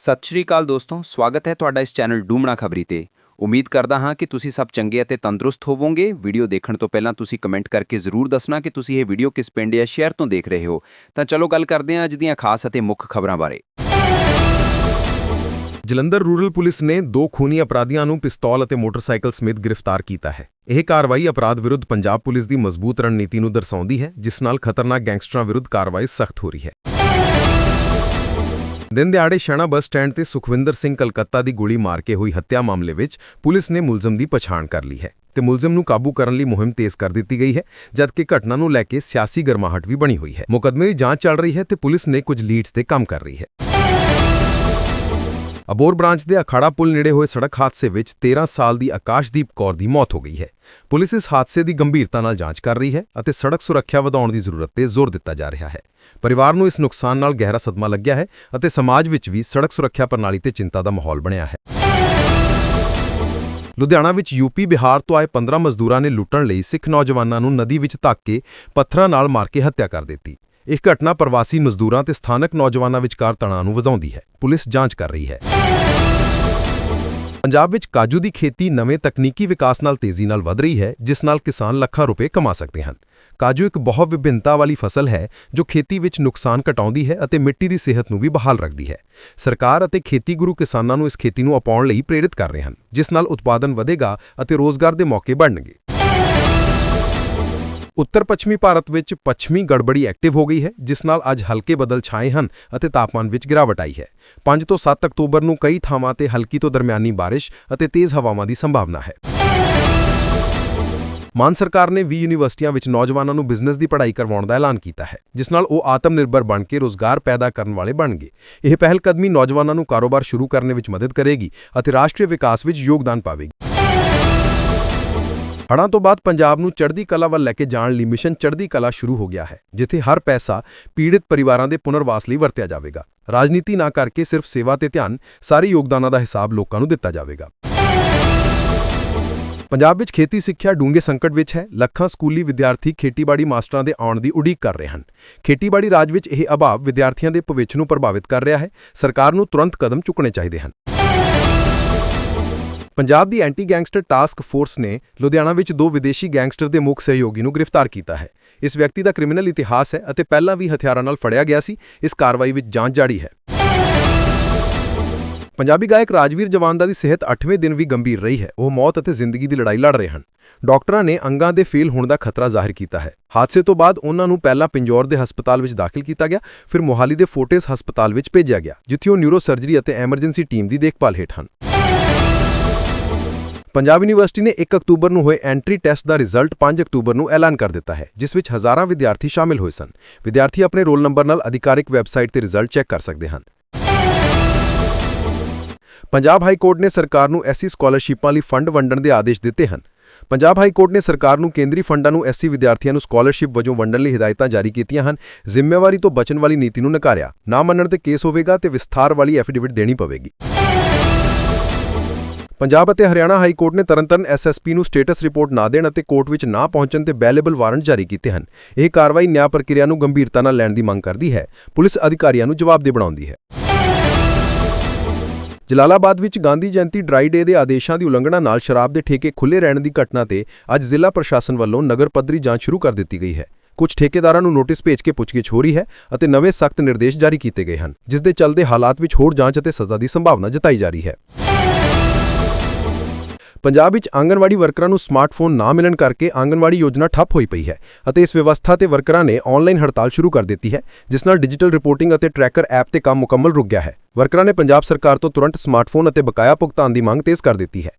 ਸਤਿ ਸ਼੍ਰੀ ਅਕਾਲ ਦੋਸਤੋ, ਸਵਾਗਤ ਹੈ ਤੁਹਾਡਾ ਇਸ ਚੈਨਲ ਡੂਮਣਾ ਖਬਰੀ ਤੇ। ਉਮੀਦ ਕਰਦਾ ਹਾਂ ਕਿ ਤੁਸੀਂ ਸਭ ਚੰਗੇ ਅਤੇ ਤੰਦਰੁਸਤ ਹੋਵੋਗੇ। ਵੀਡੀਓ ਦੇਖਣ ਤੋਂ ਪਹਿਲਾਂ ਤੁਸੀਂ ਕਮੈਂਟ ਕਰਕੇ ਜ਼ਰੂਰ ਦੱਸਣਾ ਕਿ ਤੁਸੀਂ ਇਹ ਵੀਡੀਓ ਕਿਸ ਪਿੰਡ ਜਾਂ ਸ਼ਹਿਰ ਤੋਂ ਦੇਖ ਰਹੇ ਹੋ। ਤਾਂ ਚਲੋ ਗੱਲ ਕਰਦੇ ਹਾਂ ਅੱਜ ਦੀਆਂ ਖਾਸ ਅਤੇ ਮੁੱਖ ਖਬਰਾਂ ਬਾਰੇ। ਜਲੰਧਰ ਰੂਰਲ ਪੁਲਿਸ ਨੇ ਦੋ ਖੂਨੀ ਅਪਰਾਧੀਆਂ ਨੂੰ ਪਿਸਤੌਲ ਅਤੇ ਮੋਟਰਸਾਈਕਲ ਸਮੇਤ ਗ੍ਰਿਫਤਾਰ ਕੀਤਾ ਹੈ। ਇਹ ਕਾਰਵਾਈ ਅਪਰਾਧ ਵਿਰੁੱਧ ਪੰਜਾਬ ਪੁਲਿਸ ਦੀ ਮਜ਼ਬੂਤ ਰਣਨੀਤੀ ਨੂੰ ਦਰਸਾਉਂਦੀ ਹੈ, ਜਿਸ ਨਾਲ ਖਤਰਨਾਕ ਗੈਂਗਸਟਰਾਂ ਵਿਰੁੱਧ ਕਾਰਵਾਈ ਸਖਤ ਹੋ ਰਹੀ ਹੈ। ਦਿਨ ਦਿਹਾੜੇ ਸ਼ਣਾ ਬੱਸ ਸਟੈਂਡ ਤੇ ਸੁਖਵਿੰਦਰ ਸਿੰਘ ਕਲਕੱਤਾ ਦੀ ਗੋਲੀ ਮਾਰ ਕੇ ਹੋਈ ਹੱਤਿਆ ਮਾਮਲੇ ਵਿੱਚ ਪੁਲਿਸ ਨੇ ਮੁਲਜ਼ਮ ਦੀ ਪਛਾਣ ਕਰ ਲਈ ਹੈ ਤੇ ਮੁਲਜ਼ਮ ਨੂੰ ਕਾਬੂ ਕਰਨ ਲਈ ਮੁਹਿੰਮ ਤੇਜ਼ ਕਰ ਦਿੱਤੀ ਗਈ ਹੈ, ਜਦਕਿ ਘਟਨਾ ਨੂੰ ਲੈ ਕੇ ਸਿਆਸੀ ਗਰਮਾਹਟ ਵੀ ਬਣੀ ਹੋਈ ਹੈ। ਮੁਕਦਮੇ ਦੀ ਜਾਂਚ ਚੱਲ ਰਹੀ ਹੈ ਤੇ ਪੁਲਿਸ ਨੇ ਕੁਝ ਲੀਡਸ ਤੇ ਕੰਮ ਕਰ ਰਹੀ ਹੈ। ਅਬੋਰ ਬ੍ਰਾਂਚ ਦੇ ਅਖਾੜਾ ਪੁਲ ਨੇੜੇ ਹੋਏ ਸੜਕ ਹਾਦਸੇ ਵਿੱਚ 13 ਸਾਲ ਦੀ ਆਕਾਸ਼ਦੀਪ ਕੌਰ ਦੀ ਮੌਤ ਹੋ ਗਈ ਹੈ। ਪੁਲਿਸ ਇਸ ਹਾਦਸੇ ਦੀ ਗੰਭੀਰਤਾ ਨਾਲ ਜਾਂਚ ਕਰ ਰਹੀ ਹੈ ਅਤੇ ਸੜਕ ਸੁਰੱਖਿਆ ਵਧਾਉਣ ਦੀ ਜ਼ਰੂਰਤ ਤੇ ਜ਼ੋਰ ਦਿੱਤਾ ਜਾ ਰਿਹਾ ਹੈ। ਪਰਿਵਾਰ ਨੂੰ ਇਸ ਨੁਕਸਾਨ ਨਾਲ ਗਹਿਰਾ ਸਦਮਾ ਲੱਗਿਆ ਹੈ ਅਤੇ ਸਮਾਜ ਵਿੱਚ ਵੀ ਸੜਕ ਸੁਰੱਖਿਆ ਪ੍ਰਣਾਲੀ ਤੇ ਚਿੰਤਾ ਦਾ ਮਾਹੌਲ ਬਣਿਆ ਹੈ। ਲੁਧਿਆਣਾ ਵਿੱਚ ਯੂਪੀ ਬਿਹਾਰ ਤੋਂ ਆਏ 15 ਮਜ਼ਦੂਰਾਂ ਨੇ ਲੁੱਟਣ ਲਈ ਸਿੱਖ ਨੌਜਵਾਨਾਂ ਨੂੰ ਨਦੀ ਵਿੱਚ ਧੱਕ ਕੇ ਪੱਥਰਾਂ ਨਾਲ ਮਾਰ ਕੇ ਹੱਤਿਆ ਕਰ ਦਿੱਤੀ। ਇਹ ਘਟਨਾ ਪ੍ਰਵਾਸੀ ਮਜ਼ਦੂਰਾਂ ਤੇ ਸਥਾਨਕ ਨੌਜਵਾਨਾਂ ਵਿਚਕਾਰ ਤਣਾਅ ਨੂੰ ਵਧਾਉਂਦੀ ਹੈ। ਪੁਲਿਸ ਜਾਂਚ ਕਰ ਰਹੀ ਹੈ। ਪੰਜਾਬ ਵਿੱਚ ਕਾਜੂ ਦੀ ਖੇਤੀ ਨਵੇਂ ਤਕਨੀਕੀ ਵਿਕਾਸ ਨਾਲ ਤੇਜ਼ੀ ਨਾਲ ਵਧ ਰਹੀ ਹੈ, ਜਿਸ ਨਾਲ ਕਿਸਾਨ ਲੱਖਾਂ ਰੁਪਏ ਕਮਾ ਸਕਦੇ ਹਨ। ਕਾਜੂ ਇੱਕ ਬਹੁਤ ਵਿਭਿੰਨਤਾ ਵਾਲੀ ਫਸਲ ਹੈ, ਜੋ ਖੇਤੀ ਵਿੱਚ ਨੁਕਸਾਨ ਘਟਾਉਂਦੀ ਹੈ ਅਤੇ ਮਿੱਟੀ ਦੀ ਸਿਹਤ ਨੂੰ ਵੀ ਬਹਾਲ ਰੱਖਦੀ ਹੈ। ਸਰਕਾਰ ਅਤੇ ਖੇਤੀ ਗੁਰੂ ਕਿਸਾਨਾਂ ਨੂੰ ਇਸ ਖੇਤੀ ਨੂੰ ਅਪਣਾਉਣ ਲਈ ਪ੍ਰੇਰਿਤ ਕਰ ਰਹੇ ਹਨ, ਜਿਸ ਨਾਲ ਉਤਪਾਦਨ ਵਧੇਗਾ ਅਤੇ ਰੋਜ਼ਗਾਰ ਦੇ ਮੌਕੇ ਬਣਨਗੇ। ਉੱਤਰ ਪੱਛਮੀ ਭਾਰਤ ਵਿੱਚ ਪੱਛਮੀ ਗੜਬੜੀ ਐਕਟਿਵ ਹੋ ਗਈ ਹੈ, ਜਿਸ ਨਾਲ ਅੱਜ ਹਲਕੇ ਬਦਲ ਛਾਏ ਹਨ ਅਤੇ ਤਾਪਮਾਨ ਵਿੱਚ ਗਿਰਾਵਟ ਆਈ ਹੈ। 5 ਤੋਂ 7 ਅਕਤੂਬਰ ਨੂੰ ਕਈ ਥਾਵਾਂ ਤੇ ਹਲਕੀ ਤੋਂ ਦਰਮਿਆਨੀ ਬਾਰਿਸ਼ ਅਤੇ ਤੇਜ਼ ਹਵਾਵਾਂ ਦੀ ਸੰਭਾਵਨਾ ਹੈ। ਮਾਨ ਸਰਕਾਰ ਨੇ 20 ਯੂਨੀਵਰਸਿਟੀਆਂ ਵਿੱਚ ਨੌਜਵਾਨਾਂ ਨੂੰ ਬਿਜ਼ਨਸ ਦੀ ਪੜ੍ਹਾਈ ਕਰਵਾਉਣ ਦਾ ਐਲਾਨ ਕੀਤਾ ਹੈ, ਜਿਸ ਨਾਲ ਉਹ ਆਤਮ ਨਿਰਭਰ ਬਣ ਕੇ ਰੋਜ਼ਗਾਰ ਪੈਦਾ ਕਰਨ ਵਾਲੇ ਬਣਨਗੇ। ਇਹ ਪਹਿਲ ਕਦਮੀ ਨੌਜਵਾਨਾਂ ਨੂੰ ਕਾਰੋਬਾਰ ਸ਼ੁਰੂ ਕਰਨ ਵਿੱਚ ਮਦਦ ਕਰੇਗੀ ਅਤੇ ਰਾਸ਼ਟਰੀ ਵਿਕਾਸ ਵਿੱਚ ਯੋਗਦਾਨ ਪਾਵੇਗੀ। ਹੜ੍ਹਾਂ ਤੋਂ ਬਾਅਦ ਪੰਜਾਬ ਨੂੰ ਚੜ੍ਹਦੀ ਕਲਾ ਵੱਲ ਲੈ ਕੇ ਜਾਣ ਲਈ ਮਿਸ਼ਨ ਚੜ੍ਹਦੀ ਕਲਾ ਸ਼ੁਰੂ ਹੋ ਗਿਆ ਹੈ, ਜਿੱਥੇ ਹਰ ਪੈਸਾ ਪੀੜਿਤ ਪਰਿਵਾਰਾਂ ਦੇ ਪੁਨਰਵਾਸ ਲਈ ਵਰਤਿਆ ਜਾਵੇਗਾ। ਰਾਜਨੀਤੀ ਨਾ ਕਰਕੇ ਸਿਰਫ ਸੇਵਾ ਤੇ ਧਿਆਨ, ਸਾਰੇ ਯੋਗਦਾਨਾਂ ਦਾ ਹਿਸਾਬ ਲੋਕਾਂ ਨੂੰ ਦਿੱਤਾ ਜਾਵੇਗਾ। ਪੰਜਾਬ ਵਿੱਚ ਖੇਤੀ ਸਿੱਖਿਆ ਡੂੰਘੇ ਸੰਕਟ ਵਿੱਚ ਹੈ, ਲੱਖਾਂ ਸਕੂਲੀ ਵਿਦਿਆਰਥੀ ਖੇਤੀਬਾੜੀ ਮਾਸਟਰਾਂ ਦੇ ਆਉਣ ਦੀ ਉਡੀਕ ਕਰ ਰਹੇ ਹਨ। ਖੇਤੀਬਾੜੀ ਰਾਜ ਵਿੱਚ ਇਹ ਅਭਾਵ ਵਿਦਿਆਰਥੀਆਂ ਦੇ ਭਵਿੱਖ ਨੂੰ ਪ੍ਰਭਾਵਿਤ ਕਰ ਰਿਹਾ ਹੈ, ਸਰਕਾਰ ਨੂੰ ਤੁਰੰਤ ਕਦਮ ਚੁੱਕਣੇ ਚਾਹੀਦੇ ਹਨ। ਪੰਜਾਬ ਦੀ ਐਂਟੀ ਗੈਂਗਸਟਰ ਟਾਸਕ ਫੋਰਸ ਨੇ ਲੁਧਿਆਣਾ ਵਿੱਚ ਦੋ ਵਿਦੇਸ਼ੀ ਗੈਂਗਸਟਰ ਦੇ ਮੁੱਖ ਸਹਿਯੋਗੀ ਨੂੰ ਗ੍ਰਿਫਤਾਰ ਕੀਤਾ ਹੈ। ਇਸ ਵਿਅਕਤੀ ਦਾ ਕ੍ਰਿਮੀਨਲ ਇਤਿਹਾਸ ਹੈ ਅਤੇ ਪਹਿਲਾਂ ਵੀ ਹਥਿਆਰਾਂ ਨਾਲ ਫੜਿਆ ਗਿਆ ਸੀ। ਇਸ ਕਾਰਵਾਈ ਵਿੱਚ ਜਾਂਚ ਜਾਰੀ ਹੈ। ਪੰਜਾਬੀ ਗਾਇਕ ਰਾਜਵੀਰ ਜਵਾਨ ਦਾ ਦੀ ਸਿਹਤ 8ਵੇਂ ਦਿਨ ਵੀ ਗੰਭੀਰ ਰਹੀ ਹੈ। ਉਹ ਮੌਤ ਅਤੇ ਜ਼ਿੰਦਗੀ ਦੀ ਲੜਾਈ ਲੜ ਰਹੇ ਹਨ। ਡਾਕਟਰਾਂ ਨੇ ਅੰਗਾਂ ਦੇ ਫੇਲ ਹੋਣ ਦਾ ਖਤਰਾ ਜ਼ਾਹਿਰ ਕੀਤਾ ਹੈ। ਹਾਦਸੇ ਤੋਂ ਬਾਅਦ ਉਹਨਾਂ ਨੂੰ ਪਹਿਲਾਂ ਪਿੰਜੌਰ ਦੇ ਹਸਪਤਾਲ ਵਿੱਚ ਦਾਖਲ ਕੀਤਾ ਗਿਆ, ਫਿਰ ਮੋਹਾਲੀ ਦੇ ਫੋਰਟਿਸ ਹਸਪਤਾਲ ਵਿੱਚ ਭੇਜਿਆ ਗਿਆ, ਜਿੱਥੇ ਉਹ ਨਿਊਰੋ ਸਰਜਰੀ ਅਤੇ ਐਮਰਜੈਂਸੀ ਟੀਮ ਦੀ ਦੇਖਭਾਲ ਹੇਠ ਹਨ। ਪੰਜਾਬ ਯੂਨੀਵਰਸਿਟੀ ਨੇ 1 ਅਕਤੂਬਰ ਨੂੰ ਹੋਏ ਐਂਟਰੀ ਟੈਸਟ ਦਾ ਰਿਜ਼ਲਟ 5 ਅਕਤੂਬਰ ਨੂੰ ਐਲਾਨ ਕਰ ਦਿੱਤਾ ਹੈ, ਜਿਸ ਵਿੱਚ ਹਜ਼ਾਰਾਂ ਵਿਦਿਆਰਥੀ ਸ਼ਾਮਿਲ ਹੋਏ ਸਨ। ਵਿਦਿਆਰਥੀ ਆਪਣੇ ਰੋਲ ਨੰਬਰ ਨਾਲ ਅਧਿਕਾਰਿਕ ਵੈਬਸਾਈਟ ਤੇ ਰਿਜ਼ਲਟ ਚੈੱਕ ਕਰ ਸਕਦੇ ਹਨ। ਪੰਜਾਬ ਹਾਈ ਕੋਰਟ ਨੇ ਸਰਕਾਰ ਨੂੰ ਐਸਸੀ ਸਕਾਲਰਸ਼ਿਪਾਂ ਲਈ ਫੰਡ ਵੰਡਣ ਦੇ ਆਦੇਸ਼ ਦਿੱਤੇ ਹਨ। ਪੰਜਾਬ ਹਾਈ ਕੋਰਟ ਨੇ ਸਰਕਾਰ ਨੂੰ ਕੇਂਦਰੀ ਫੰਡਾਂ ਨੂੰ ਐਸਸੀ ਵਿਦਿਆਰਥੀਆਂ ਨੂੰ ਸਕਾਲਰਸ਼ਿਪ ਵਜੋਂ ਵੰਡਣ ਲਈ ਹਦਾਇਤਾਂ ਜਾਰੀ ਕੀਤੀਆਂ ਹਨ। ਜ਼ਿੰਮੇਵਾਰੀ ਤੋਂ ਬਚਣ ਵਾਲੀ ਨੀਤੀ ਨੂੰ ਨਕਾਰਿਆ। ਨਾ ਮੰਨਣ ਤੇ ਕੇਸ ਹੋਵੇਗਾ ਤੇ ਵਿਸਥਾਰ ਵਾਲੀ ਐਫੀਡੇਵਿਟ ਦੇਣੀ ਪਵੇਗੀ। ਪੰਜਾਬ ਅਤੇ ਹਰਿਆਣਾ ਹਾਈ ਕੋਰਟ ਨੇ ਤਰਨਤਨ ਐਸਐਸਪੀ ਨੂੰ ਸਟੇਟਸ ਰਿਪੋਰਟ ਨਾ ਦੇਣ ਅਤੇ ਕੋਰਟ ਵਿੱਚ ਨਾ ਪਹੁੰਚਣ ਤੇ ਬੈਲੇਬਲ ਵਾਰੰਟ ਜਾਰੀ ਕੀਤੇ ਹਨ। ਇਹ ਕਾਰਵਾਈ ਨਿਆਂ ਪ੍ਰਕਿਰਿਆ ਨੂੰ ਗੰਭੀਰਤਾ ਨਾਲ ਲੈਣ ਦੀ ਮੰਗ ਕਰਦੀ ਹੈ। ਪੁਲਿਸ ਅਧਿਕਾਰੀਆਂ ਨੂੰ ਜਵਾਬਦੇਹ ਬਣਾਉਂਦੀ ਹੈ। ਜਲਾਲਾਬਾਦ ਵਿੱਚ ਗਾਂਧੀ ਜਯੰਤੀ ਡਰਾਈ ਡੇ ਦੇ ਆਦੇਸ਼ਾਂ ਦੀ ਉਲੰਘਣਾ ਨਾਲ ਸ਼ਰਾਬ ਦੇ ਠੇਕੇ ਖੁੱਲੇ ਰਹਿਣ ਦੀ ਘਟਨਾ ਤੇ ਅੱਜ ਜ਼ਿਲ੍ਹਾ ਪ੍ਰਸ਼ਾਸਨ ਵੱਲੋਂ ਨਗਰ ਪੱਧਰੀ ਜਾਂਚ ਸ਼ੁਰੂ ਕਰ ਦਿੱਤੀ ਗਈ ਹੈ। ਕੁਝ ਠੇਕੇਦਾਰਾਂ ਨੂੰ ਨੋਟਿਸ ਭੇਜ ਕੇ ਪੁੱਛਗਿੱਛ ਹੋ ਰਹੀ ਹੈ ਅਤੇ ਨਵੇਂ ਸਖਤ ਨਿਰਦੇਸ਼ ਜਾਰੀ ਕੀਤੇ ਗਏ ਹਨ, ਜਿਸ ਦੇ ਚੱਲਦੇ ਹਾਲਾਤ ਵਿੱਚ ਹੋਰ ਜਾਂਚ ਅਤੇ ਸਜ਼ਾ ਦੀ ਸੰਭਾਵਨਾ ਜਤਾਈ ਜਾ ਰਹੀ ਹੈ। ਪੰਜਾਬ ਵਿੱਚ ਆਂਗਨਵਾੜੀ ਵਰਕਰਾਂ ਨੂੰ ਸਮਾਰਟਫੋਨ ਨਾ ਮਿਲਣ ਕਰਕੇ ਆਂਗਨਵਾੜੀ ਯੋਜਨਾ ਠੱਪ ਹੋਈ ਪਈ ਹੈ ਅਤੇ ਇਸ ਵਿਵਸਥਾ ਤੇ ਵਰਕਰਾਂ ਨੇ ਆਨਲਾਈਨ ਹੜਤਾਲ ਸ਼ੁਰੂ ਕਰ ਦਿੱਤੀ ਹੈ, ਜਿਸ ਨਾਲ ਡਿਜੀਟਲ ਰਿਪੋਰਟਿੰਗ ਅਤੇ ਟਰੈਕਰ ਐਪ ਤੇ ਕੰਮ ਮੁਕੰਮਲ ਰੁਕ ਗਿਆ ਹੈ। ਵਰਕਰਾਂ ਨੇ ਪੰਜਾਬ ਸਰਕਾਰ ਤੋਂ ਤੁਰੰਤ ਸਮਾਰਟਫੋਨ ਅਤੇ ਬਕਾਇਆ ਭੁਗਤਾਨ ਦੀ ਮੰਗ ਤੇਜ਼ ਕਰ ਦਿੱਤੀ ਹੈ।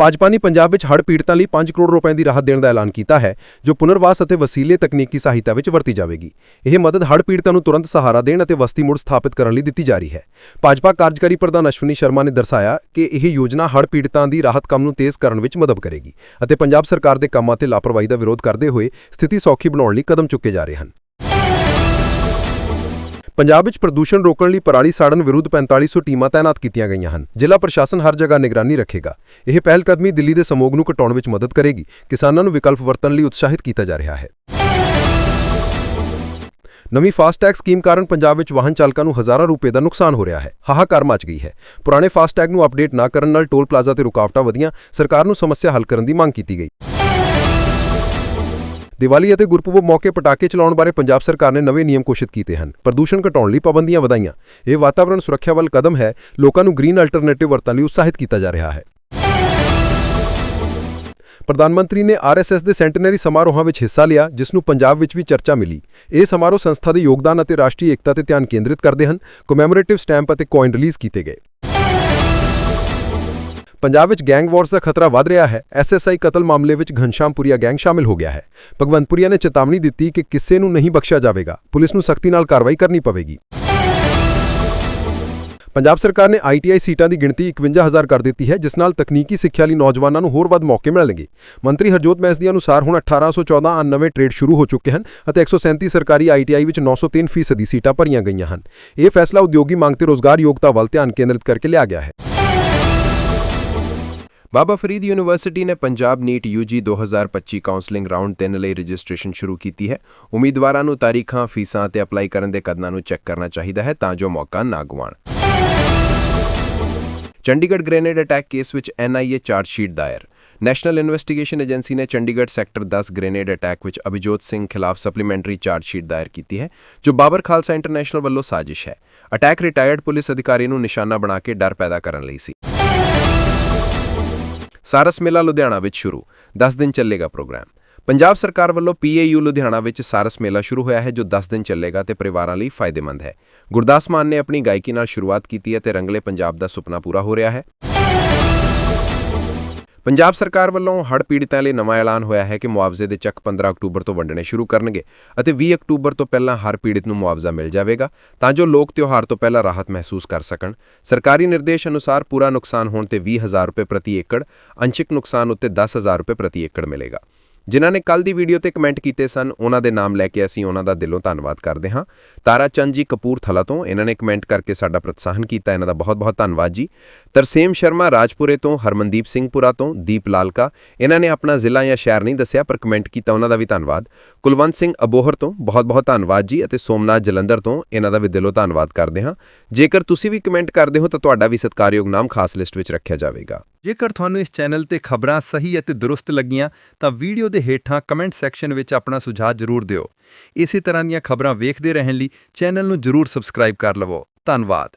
ਭਾਜਪਾ ਨੇ ਪੰਜਾਬ ਵਿੱਚ ਹੜ੍ਹ ਪੀੜਤਾਂ ਲਈ 5 ਕਰੋੜ ਰੁਪਏ ਦੀ ਰਾਹਤ ਦੇਣ ਦਾ ਐਲਾਨ ਕੀਤਾ ਹੈ, ਜੋ ਪੁਨਰਵਾਸ ਅਤੇ ਵਸੀਲੇ ਤਕਨੀਕੀ ਸਹਾਇਤਾ ਵਿੱਚ ਵਰਤੀ ਜਾਵੇਗੀ। ਇਹ ਮਦਦ ਹੜ੍ਹ ਪੀੜਤਾਂ ਨੂੰ ਤੁਰੰਤ ਸਹਾਰਾ ਦੇਣ ਅਤੇ ਵਸਤੀ ਮੁੜ ਸਥਾਪਿਤ ਕਰਨ ਲਈ ਦਿੱਤੀ ਜਾ ਰਹੀ ਹੈ। ਭਾਜਪਾ ਕਾਰਜਕਾਰੀ ਪ੍ਰਧਾਨ ਅਸ਼ਵਨੀ ਸ਼ਰਮਾ ਨੇ ਦਰਸਾਇਆ ਕਿ ਇਹ ਯੋਜਨਾ ਹੜ੍ਹ ਪੀੜਤਾਂ ਦੀ ਰਾਹਤ ਕੰਮ ਨੂੰ ਤੇਜ਼ ਕਰਨ ਵਿੱਚ ਮਦਦ ਕਰੇਗੀ ਅਤੇ ਪੰਜਾਬ ਸਰਕਾਰ ਦੇ ਕੰਮਾਂ ਤੇ ਲਾਪਰਵਾਹੀ ਦਾ ਵਿਰੋਧ ਕਰਦੇ ਹੋਏ ਸਥਿਤੀ ਸੌਖੀ ਬਣਾਉਣ ਲਈ ਕਦਮ ਚੁੱਕੇ ਜਾ ਰਹੇ ਹਨ। ਪੰਜਾਬ ਵਿੱਚ ਪ੍ਰਦੂਸ਼ਣ ਰੋਕਣ ਲਈ ਪਰਾਲੀ ਸਾੜਨ ਵਿਰੁੱਧ 4500 ਟੀਮਾਂ ਤਾਇਨਾਤ ਕੀਤੀਆਂ ਗਈਆਂ ਹਨ। ਜ਼ਿਲ੍ਹਾ ਪ੍ਰਸ਼ਾਸਨ ਹਰ ਜਗ੍ਹਾ ਨਿਗਰਾਨੀ ਰੱਖੇਗਾ। ਇਹ ਪਹਿਲ ਕਦਮੀ ਦਿੱਲੀ ਦੇ ਸਮੋਗ ਨੂੰ ਘਟਾਉਣ ਵਿੱਚ ਮਦਦ ਕਰੇਗੀ। ਕਿਸਾਨਾਂ ਨੂੰ ਵਿਕਲਪ ਵਰਤਣ ਲਈ ਉਤਸ਼ਾਹਿਤ ਕੀਤਾ ਜਾ ਰਿਹਾ ਹੈ। ਨਵੀਂ ਫਾਸਟੈਗ ਸਕੀਮ ਕਾਰਨ ਪੰਜਾਬ ਵਿੱਚ ਵਾਹਨ ਚਾਲਕਾਂ ਨੂੰ ਹਜ਼ਾਰਾਂ ਰੁਪਏ ਦਾ ਨੁਕਸਾਨ ਹੋ ਰਿਹਾ ਹੈ। ਹਾਹਾਕਾਰ ਮਚ ਗਈ ਹੈ। ਪੁਰਾਣੇ ਫਾਸਟੈਗ ਨੂੰ ਅਪਡੇਟ ਨਾ ਕਰਨ ਨਾਲ ਟੋਲ ਪਲਾਜ਼ਾ ਤੇ ਰੁਕਾਵਟਾਂ ਵਧੀਆਂ। ਸਰਕਾਰ ਨੂੰ ਸਮੱਸਿਆ ਹੱਲ ਕਰਨ ਦੀ ਮੰਗ ਕੀਤੀ ਗਈ। ਦੀਵਾਲੀ ਅਤੇ ਗੁਰਪੁਰਬ ਮੌਕੇ ਪਟਾਕੇ ਚਲਾਉਣ ਬਾਰੇ ਪੰਜਾਬ ਸਰਕਾਰ ਨੇ ਨਵੇਂ ਨਿਯਮ ਘੋਸ਼ਿਤ ਕੀਤੇ ਹਨ। ਪ੍ਰਦੂਸ਼ਣ ਘਟਾਉਣ ਲਈ ਪਾਬੰਦੀਆਂ ਵਧਾਈਆਂ। ਇਹ ਵਾਤਾਵਰਣ ਸੁਰੱਖਿਆ ਵੱਲ ਕਦਮ ਹੈ। ਲੋਕਾਂ ਨੂੰ ਗ੍ਰੀਨ ਅਲਟਰਨੇਟਿਵ ਵਰਤਣ ਲਈ ਉਤਸ਼ਾਹਿਤ ਕੀਤਾ ਜਾ ਰਿਹਾ ਹੈ। ਪ੍ਰਧਾਨ ਮੰਤਰੀ ਨੇ ਆਰਐਸਐਸ ਦੇ ਸੈਂਟਨਰੀ ਸਮਾਰੋਹਾਂ ਵਿੱਚ ਹਿੱਸਾ ਲਿਆ, ਜਿਸ ਨੂੰ ਪੰਜਾਬ ਵਿੱਚ ਵੀ ਚਰਚਾ ਮਿਲੀ। ਇਹ ਸਮਾਰੋਹ ਸੰਸਥਾ ਦੇ ਯੋਗਦਾਨ ਅਤੇ ਰਾਸ਼ਟਰੀ ਏਕਤਾ ਤੇ ਧਿਆਨ ਕੇਂਦਰਿਤ ਕਰਦੇ ਹਨ। ਕਮੈਮੋਰੇਟਿਵ ਸਟੈਂਪ ਅਤੇ ਕੋਇਨ ਰਿਲੀਜ਼ ਕੀਤੇ ਗਏ। ਪੰਜਾਬ ਵਿੱਚ ਗੈਂਗ ਵਾਰਸ ਦਾ ਖਤਰਾ ਵੱਧ ਰਿਹਾ ਹੈ ਐਸਐਸਆਈ ਕਤਲ ਮਾਮਲੇ ਵਿੱਚ ਘਨਸ਼ਾਮਪੁਰੀਆ ਗੈਂਗ ਸ਼ਾਮਿਲ ਹੋ ਗਿਆ ਹੈ। ਭਗਵੰਤਪੁਰੀਆ ਨੇ ਚੇਤਾਵਨੀ ਦਿੱਤੀ ਕਿ ਕਿਸੇ ਨੂੰ ਨਹੀਂ ਬਖਸ਼ਿਆ ਜਾਵੇਗਾ। ਪੁਲਿਸ ਨੂੰ ਸਖਤੀ ਨਾਲ ਕਾਰਵਾਈ ਕਰਨੀ ਪਵੇਗੀ। ਪੰਜਾਬ ਸਰਕਾਰ ਨੇ ਆਈਟੀਆਈ ਸੀਟਾਂ ਦੀ ਗਿਣਤੀ 51000 ਕਰ ਦਿੱਤੀ ਹੈ, ਜਿਸ ਨਾਲ ਤਕਨੀਕੀ ਸਿੱਖਿਆ ਲਈ ਨੌਜਵਾਨਾਂ ਨੂੰ ਹੋਰ ਵੱਧ ਮੌਕੇ ਮਿਲਣਗੇ। ਮੰਤਰੀ ਹਰਜੋਤ ਮੈਸ ਦੇ ਅਨੁਸਾਰ ਹੁਣ 1814 ਅਨ ਨਵੇਂ ਟ੍ਰੇਡ ਸ਼ੁਰੂ ਹੋ ਚੁੱਕੇ ਹਨ ਅਤੇ 137 ਸਰਕਾਰੀ ਆਈਟੀਆਈ ਵਿੱਚ 903 ਫੀਸਦੀ ਸੀਟਾਂ ਭਰੀਆਂ ਗਈਆਂ ਹਨ। ਇਹ ਫੈਸਲਾ ਉਦਯੋਗੀ ਮੰਗ ਤੇ ਰੋਜ਼ਗਾਰ ਯੋਗਤਾ ਵੱਲ ਧਿਆਨ ਕੇਂਦਰਿਤ ਕਰਕੇ ਲਿਆ ਗਿਆ ਹੈ। ਬਾਬਾ ਫਰੀਦ ਯੂਨੀਵਰਸਿਟੀ ਨੇ Punjab NEET UG 2025 counselling round 3 ਲਈ ਰਜਿਸਟ੍ਰੇਸ਼ਨ ਸ਼ੁਰੂ ਕੀਤੀ ਹੈ। ਉਮੀਦਵਾਰਾਂ ਨੂੰ ਤਾਰੀਖਾਂ, ਫੀਸਾਂ ਅਤੇ ਅਪਲਾਈ ਕਰਨ ਦੇ ਕਦਮਾਂ ਨੂੰ ਚੈੱਕ ਕਰਨਾ ਚਾਹੀਦਾ ਹੈ ਤਾਂ ਜੋ ਮੌਕਾ ਨਾ ਗਵਾਣ ਚੰਡੀਗੜ੍ਹ ਗ੍ਰੇਨੇਡ ਅਟੈਕ ਕੇਸ ਵਿੱਚ ਐਨਆਈਏ ਚਾਰਜ ਸ਼ੀਟ ਦਾਇਰ। ਨੈਸ਼ਨਲ ਇਨਵੈਸਟੀਗੇਸ਼ਨ ਏਜੰਸੀ ਨੇ ਚੰਡੀਗੜ੍ਹ ਸੈਕਟਰ 10 ਗ੍ਰੇਨੇਡ ਅਟੈਕ ਵਿੱਚ ਅਭਿਜੋਤ ਸਿੰਘ ਖਿਲਾਫ ਸਪਲੀਮੈਂਟਰੀ ਚਾਰਜ ਸ਼ੀਟ ਦਾਇਰ ਕੀਤੀ ਹੈ, ਜੋ ਬਾਬਰ ਖਾਲਸਾ ਇੰਟਰਨੈਸ਼ਨਲ ਵੱਲੋਂ ਸਾਜ਼ਿਸ਼ ਹੈ। ਅਟੈਕ ਰਿਟਾਇਰਡ ਪੁਲਿਸ ਅਧਿਕਾਰੀ ਨੂੰ ਨਿਸ਼ਾਨਾ ਬਣਾ ਕੇ ਡਰ ਪੈਦਾ ਕਰਨ ਲਈ ਸੀ। ਸਾਰਸ ਮੇਲਾ ਲੁਧਿਆਣਾ ਵਿੱਚ ਸ਼ੁਰੂ। 10 ਦਿਨ ਚੱਲੇਗਾ ਪ੍ਰੋਗਰਾਮ। ਪੰਜਾਬ ਸਰਕਾਰ ਵੱਲੋਂ ਪੀਏਯੂ ਲੁਧਿਆਣਾ ਵਿੱਚ ਸਾਰਸ ਮੇਲਾ ਸ਼ੁਰੂ ਹੋਇਆ ਹੈ, ਜੋ 10 ਦਿਨ ਚੱਲੇਗਾ ਤੇ ਪਰਿਵਾਰਾਂ ਲਈ ਫਾਇਦੇਮੰਦ ਹੈ। ਗੁਰਦਾਸ ਮਾਨ ਨੇ ਆਪਣੀ ਗਾਇਕੀ ਨਾਲ ਸ਼ੁਰੂਆਤ ਕੀਤੀ ਹੈ ਤੇ ਰੰਗਲੇ ਪੰਜਾਬ ਦਾ ਸੁਪਨਾ ਪੂਰਾ ਹੋ ਰਿਹਾ ਹੈ। ਪੰਜਾਬ ਸਰਕਾਰ ਵੱਲੋਂ ਹੜ੍ਹ ਪੀੜਤਾਂ ਲਈ ਨਵਾਂ ਐਲਾਨ ਹੋਇਆ ਹੈ ਕਿ ਮੁਆਵਜ਼ੇ ਦੇ ਚੱਕ 15 ਅਕਤੂਬਰ ਤੋਂ ਵੰਡਣੇ ਸ਼ੁਰੂ ਕਰਨਗੇ ਅਤੇ 20 ਅਕਤੂਬਰ ਤੋਂ ਪਹਿਲਾਂ ਹਰ ਪੀੜਤ ਨੂੰ ਮੁਆਵਜ਼ਾ ਮਿਲ ਜਾਵੇਗਾ ਤਾਂ ਜੋ ਲੋਕ ਤਿਉਹਾਰ ਤੋਂ ਪਹਿਲਾਂ ਰਾਹਤ ਮਹਿਸੂਸ ਕਰ ਸਕਣ। ਸਰਕਾਰੀ ਨਿਰਦੇਸ਼ ਅਨੁਸਾਰ ਪੂਰਾ ਨੁਕਸਾਨ ਹੋਣ ਤੇ 20000 ਰੁਪਏ ਪ੍ਰਤੀ ਏਕੜ, ਅੰਸ਼ਿਕ ਨੁਕਸਾਨ ਉੱਤੇ 10000 ਰੁਪਏ ਪ੍ਰਤੀ ਏਕੜ ਮਿਲੇਗਾ। ਜਿਨ੍ਹਾਂ ਨੇ ਕੱਲ ਦੀ ਵੀਡੀਓ ਤੇ ਕਮੈਂਟ ਕੀਤੇ ਸਨ, ਉਹਨਾਂ ਦੇ ਨਾਮ ਲੈ ਕੇ ਅਸੀਂ ਉਹਨਾਂ ਦਾ ਦਿਲੋਂ ਧੰਨਵਾਦ ਕਰਦੇ ਹਾਂ। ਤਾਰਾ ਚੰਦ ਜੀ ਕਪੂਰਥਲਾ ਤੋਂ, ਇਹਨਾਂ ਨੇ ਕਮੈਂਟ ਕਰਕੇ ਸਾਡਾ ਪ੍ਰੋਤਸਾਹਨ ਕੀਤਾ, ਇਹਨਾਂ ਦਾ ਬਹੁਤ-ਬਹੁਤ ਧੰਨਵਾਦ ਜੀ। ਤਰਸੇਮ ਸ਼ਰਮਾ ਰਾਜਪੁਰੇ ਤੋਂ, ਹਰਮਨਦੀਪ ਸਿੰਘਪੁਰਾ ਤੋਂ, ਦੀਪ ਲਾਲਕਾ, ਇਹਨਾਂ ਨੇ ਆਪਣਾ ਜ਼ਿਲ੍ਹਾ ਜਾਂ ਸ਼ਹਿਰ ਨਹੀਂ ਦੱਸਿਆ, ਪਰ ਕਮੈਂਟ ਕੀਤਾ, ਉਹਨਾਂ ਦਾ ਵੀ ਧੰਨਵਾਦ। ਕੁਲਵੰਤ ਸਿੰਘ ਅਬੋਹਰ ਤੋਂ, ਬਹੁਤ-ਬਹੁਤ ਧੰਨਵਾਦ ਜੀ, ਅਤੇ ਸੋਮਨਾਥ ਜਲੰਧਰ ਤੋਂ, ਇਹਨਾਂ ਦਾ ਵੀ ਦਿਲੋਂ ਧੰਨਵਾਦ ਕਰਦੇ ਹਾਂ। ਜੇਕਰ ਤੁਸੀਂ ਵੀ ਕਮੈਂਟ ਕਰਦੇ ਹੋ, ਤਾਂ ਤੁਹਾਡਾ ਵੀ ਸਤਿਕਾਰਯੋਗ ਨਾਮ ਖਾਸ ਲਿਸਟ ਵਿੱਚ ਰੱਖਿਆ ਜਾਵੇਗਾ। ਜੇਕਰ ਤੁਹਾਨੂੰ ਇਸ ਚੈਨਲ ਤੇ ਖਬਰਾਂ ਸਹੀ ਅਤੇ ਦਰੁਸਤ ਲੱਗੀਆਂ, ਤਾਂ ਵੀਡੀਓ ਦੇ ਹੇਠਾਂ ਕਮੈਂਟ ਸੈਕਸ਼ਨ ਵਿੱਚ ਆਪਣਾ ਸੁਝਾਅ ਜ਼ਰੂਰ ਦਿਓ। ਇਸੇ ਤਰ੍ਹਾਂ ਦੀਆਂ ਖਬਰਾਂ ਵੇਖਦੇ ਰਹਿਣ ਲਈ ਚੈਨਲ ਨੂੰ ਜ਼ਰੂਰ ਸਬਸਕ੍ਰਾਈਬ ਕਰ ਲਵੋ। ਧੰਨਵਾਦ।